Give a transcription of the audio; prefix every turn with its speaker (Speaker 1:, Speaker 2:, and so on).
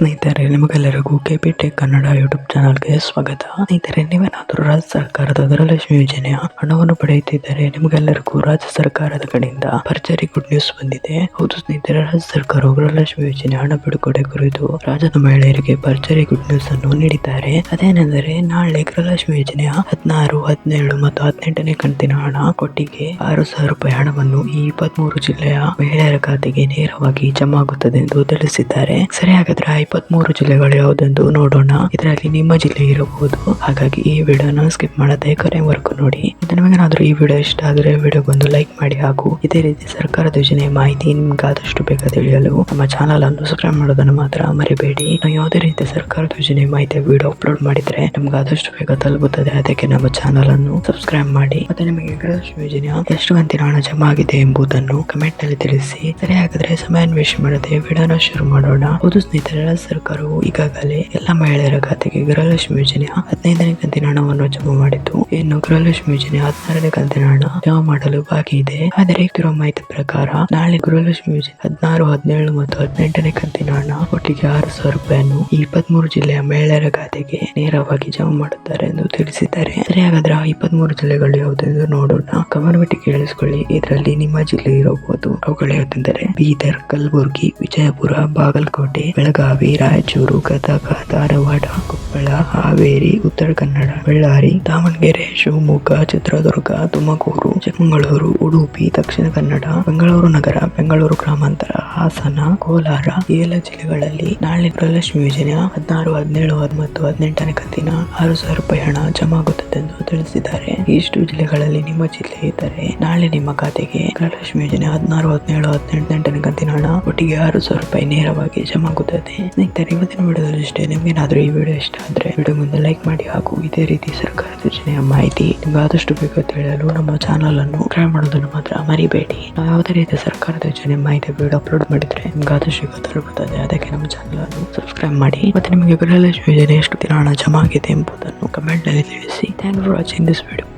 Speaker 1: ಸ್ನೇಹಿತರೆ, ನಿಮಗೆಲ್ಲರಿಗೂ KP tech Kannada YouTube ಚಾನಲ್ಗೆ ಸ್ವಾಗತ. ಸ್ನೇಹಿತರೆ, ನೀವೇನಾದರೂ ರಾಜ್ಯ ಸರ್ಕಾರದ ಗೃಹಲಕ್ಷ್ಮಿ ಯೋಜನೆಯ ಹಣವನ್ನು ಪಡೆಯುತ್ತಿದ್ದರೆ ನಿಮಗೆಲ್ಲರಿಗೂ ರಾಜ್ಯ ಸರ್ಕಾರದ ಕಡೆಯಿಂದ ಭರ್ಜರಿ ಗುಡ್ ನ್ಯೂಸ್ ಬಂದಿದೆ. ಹೌದು ಸ್ನೇಹಿತರೆ, ರಾಜ್ಯ ಸರ್ಕಾರವು ಗೃಹಲಕ್ಷ್ಮಿ ಯೋಜನೆ ಹಣ ಬಿಡುಗಡೆ ಕುರಿತು ರಾಜ್ಯದ ಮಹಿಳೆಯರಿಗೆ ಭರ್ಜರಿ ಗುಡ್ ನ್ಯೂಸ್ ಅನ್ನು ನೀಡಿದ್ದಾರೆ. ಅದೇನೆಂದರೆ, ನಾಳೆ ಗೃಹಲಕ್ಷ್ಮಿ ಯೋಜನೆಯ ಹದಿನಾರು, ಹದಿನೇಳು ಮತ್ತು ಹದಿನೆಂಟನೇ ಕಂತಿನ ಹಣ ಕೊಟ್ಟಿಗೆ ಆರು ಸಾವಿರ ರೂಪಾಯಿ ಹಣವನ್ನು ಈ ಇಪ್ಪತ್ಮೂರು ಜಿಲ್ಲೆಯ ಮಹಿಳೆಯರ ಖಾತೆಗೆ ನೇರವಾಗಿ ಜಮಾ ಆಗುತ್ತದೆ ಎಂದು ತಿಳಿಸಿದ್ದಾರೆ. ಸರಿ ಹಾಗಾದ್ರೆ ಇಪ್ಪತ್ಮೂರು ಜಿಲ್ಲೆಗಳು ಯಾವುದೆಂದು ನೋಡೋಣ. ಇದರಲ್ಲಿ ನಿಮ್ಮ ಜಿಲ್ಲೆ ಇರಬಹುದು. ಹಾಗಾಗಿ ಈ ವಿಡಿಯೋನ ಸ್ಕಿಪ್ ಮಾಡದೆ ಕೊನೆವರೆಗೂ ನೋಡಿ. ನಿಮಗೇನಾದ್ರೂ ಈ ವಿಡಿಯೋ ಇಷ್ಟ ಆದರೆ ವಿಡಿಯೋಗೊಂದು ಲೈಕ್ ಮಾಡಿ ಹಾಗೂ ಇದೇ ರೀತಿ ಸರ್ಕಾರದ ಯೋಜನೆ ಮಾಹಿತಿ ನಿಮ್ಗೆ ಆದಷ್ಟು ಬೇಗ ತಿಳಿಯಲು ನಮ್ಮ ಚಾನಲ್ ಅನ್ನು ಸಬ್ಸ್ಕ್ರೈಬ್ ಮಾಡೋದನ್ನು ಮಾತ್ರ ಮರಿಬೇಡಿ. ನಾವು ಯಾವುದೇ ರೀತಿ ಸರ್ಕಾರದ ಯೋಜನೆ ಮಾಹಿತಿ ವಿಡಿಯೋ ಅಪ್ಲೋಡ್ ಮಾಡಿದ್ರೆ ನಮ್ಗೆ ಆದಷ್ಟು ಬೇಗ ತಲುಪುತ್ತದೆ. ಅದಕ್ಕೆ ನಮ್ಮ ಚಾನಲ್ ಅನ್ನು ಸಬ್ಸ್ಕ್ರೈಬ್ ಮಾಡಿ. ಮತ್ತೆ ನಿಮಗೆ ಗೃಹಲಕ್ಷ್ಮಿ ಯೋಜನೆಯ ಎಷ್ಟು ಕಂತಿನ ಹಣ ಜಮಾ ಆಗಿದೆ ಎಂಬುದನ್ನು ಕಮೆಂಟ್ನಲ್ಲಿ ತಿಳಿಸಿ. ಸರಿ ಹಾಗಾದ್ರೆ ಸಮಯ ಅನ್ವೇಷಣೆ ಮಾಡದೆ ವಿಡಿಯೋನ ಶುರು ಮಾಡೋಣ. ಹೌದು ಸ್ನೇಹಿತರೆ ಸರ್ಕಾರವು ಈಗಾಗಲೇ ಎಲ್ಲ ಮಹಿಳೆಯರ ಖಾತೆಗೆ ಗೃಹಲಕ್ಷ್ಮಿ ಯೋಜನೆಯ ಹದಿನೈದನೇ ಕಂತಿನ ಹಣವನ್ನು ಜಮಾ ಮಾಡಿತು ಇನ್ನು ಗೃಹಲಕ್ಷ್ಮಿ ಯೋಜನೆ ಹದಿನಾರನೇ ಕಂತಿನ ಹಣ ಜಮಾ ಮಾಡಲು ಬಾಕಿ ಇದೆ. ಆದರೆ ಇರುವ ಮಾಹಿತಿ ಪ್ರಕಾರ ನಾಳೆ ಗೃಹಲಕ್ಷ್ಮಿ ಯೋಜನೆ ಹದಿನಾರು, ಹದಿನೇಳು ಮತ್ತು ಹದಿನೆಂಟನೇ ಕಂತಿನ ಹಣ ಒಟ್ಟಿಗೆ ಆರು ಸಾವಿರ ರೂಪಾಯಿಯನ್ನು ಈ ಇಪ್ಪತ್ಮೂರು ಜಿಲ್ಲೆಯ ಮಹಿಳೆಯರ ಖಾತೆಗೆ ನೇರವಾಗಿ ಜಮಾ ಮಾಡುತ್ತಾರೆ ಎಂದು ತಿಳಿಸಿದ್ದಾರೆ. ಸರಿ, ಹಾಗಾದ್ರೆ ಆ ಇಪ್ಪತ್ಮೂರು ಜಿಲ್ಲೆಗಳು ಯಾವುದೆಂದು ನೋಡೋಣ. ಗಮನವಿಟ್ಟು ಕೇಳಿಸಿಕೊಳ್ಳಿ. ಇದರಲ್ಲಿ ನಿಮ್ಮ ಜಿಲ್ಲೆ ಇರಬಹುದು. ಅವುಗಳು ಯಾವುದೆಂದರೆ ಬೀದರ್, ಕಲಬುರಗಿ, ವಿಜಯಪುರ, ಬಾಗಲಕೋಟೆ, ಬೆಳಗಾವಿ वीराय चूरू कथा कथा रवा ठाकुर ಕೊಪ್ಪಳ ಹಾವೇರಿ, ಉತ್ತರ ಕನ್ನಡ, ಬಳ್ಳಾರಿ, ದಾವಣಗೆರೆ, ಶಿವಮೊಗ್ಗ, ಚಿತ್ರದುರ್ಗ, ತುಮಕೂರು, ಚಿಕ್ಕಮಗಳೂರು, ಉಡುಪಿ, ದಕ್ಷಿಣ ಕನ್ನಡ, ಬೆಂಗಳೂರು ನಗರ, ಬೆಂಗಳೂರು ಗ್ರಾಮಾಂತರ, ಹಾಸನ, ಕೋಲಾರ ಈ ಎಲ್ಲ ಜಿಲ್ಲೆಗಳಲ್ಲಿ ನಾಳೆ ಗೃಹಲಕ್ಷ್ಮಿ ಯೋಜನೆ ಹದಿನಾರು, ಹದಿನೇಳು ಹದಿಮತ್ತು ಹದಿನೆಂಟನೇ ಕಂತಿನ ಆರು ಸಾವಿರ ರೂಪಾಯಿ ಹಣ ಜಮಾ ಆಗುತ್ತದೆ ಎಂದು ತಿಳಿಸಿದ್ದಾರೆ. ಇಷ್ಟು ಜಿಲ್ಲೆಗಳಲ್ಲಿ ನಿಮ್ಮ ಜಿಲ್ಲೆ ಇದ್ದರೆ ನಾಳೆ ನಿಮ್ಮ ಖಾತೆಗೆ ಗೃಹಲಕ್ಷ್ಮಿ ಯೋಜನೆ ಹದಿನಾರು, ಹದಿನೇಳು, ಹದಿನೆಂಟನೇ ಕಂತಿನ ಹಣ ಒಟ್ಟಿಗೆ ಆರು ಸಾವಿರ ರೂಪಾಯಿ ನೇರವಾಗಿ ಜಮಾ ಆಗುತ್ತದೆ ಸ್ನೇಹಿತರೆ, ಇವತ್ತಿನ ವಿಡಿಯೋದಲ್ಲಿ ಇಷ್ಟೇ. ನಿಮ್ಗೇನಾದ್ರೂ ಈ ವಿಡಿಯೋ ಇಷ್ಟ ಆದ್ರೆ ವಿಡಿಯೋ ಮುಂದೆ ಲೈಕ್ ಮಾಡಿ ಹಾಗೂ ಇದೇ ರೀತಿ ಸರ್ಕಾರದ ಯೋಜನೆಯ ಮಾಹಿತಿ ನಿಮ್ಗೆ ಆದಷ್ಟು ಬೇಗ ತಿಳಿಯಲು ನಮ್ಮ ಚಾನಲ್ ಅನ್ನು ಸಬ್ಸ್ಕ್ರೈಬ್ ಮಾಡೋದನ್ನು ಮಾತ್ರ ಮರಿಬೇಡಿ. ನಾವು ಯಾವುದೇ ರೀತಿಯ ಸರ್ಕಾರದ ಯೋಜನೆ ಮಾಹಿತಿ ವಿಡಿಯೋ ಅಪ್ಲೋಡ್ ಮಾಡಿದ್ರೆ ನಿಮ್ಗೆ ಆದಷ್ಟು ಬೇಗ ತಲುಪುತ್ತದೆ ಅದಕ್ಕೆ ನಮ್ಮ ಚಾನಲ್ ಅನ್ನು ಸಬ್ಸ್ಕ್ರೈಬ್ ಮಾಡಿ ಮತ್ತೆ ನಿಮಗೆ ಗೃಹಲಕ್ಷ್ಮಿ ಯೋಜನೆ ಎಷ್ಟು ದಿನ ಹಣ ಜಮಾ ಆಗಿದೆ ಎಂಬುದನ್ನು ಕಮೆಂಟ್ನಲ್ಲಿ ತಿಳಿಸಿ. Thank for watching this video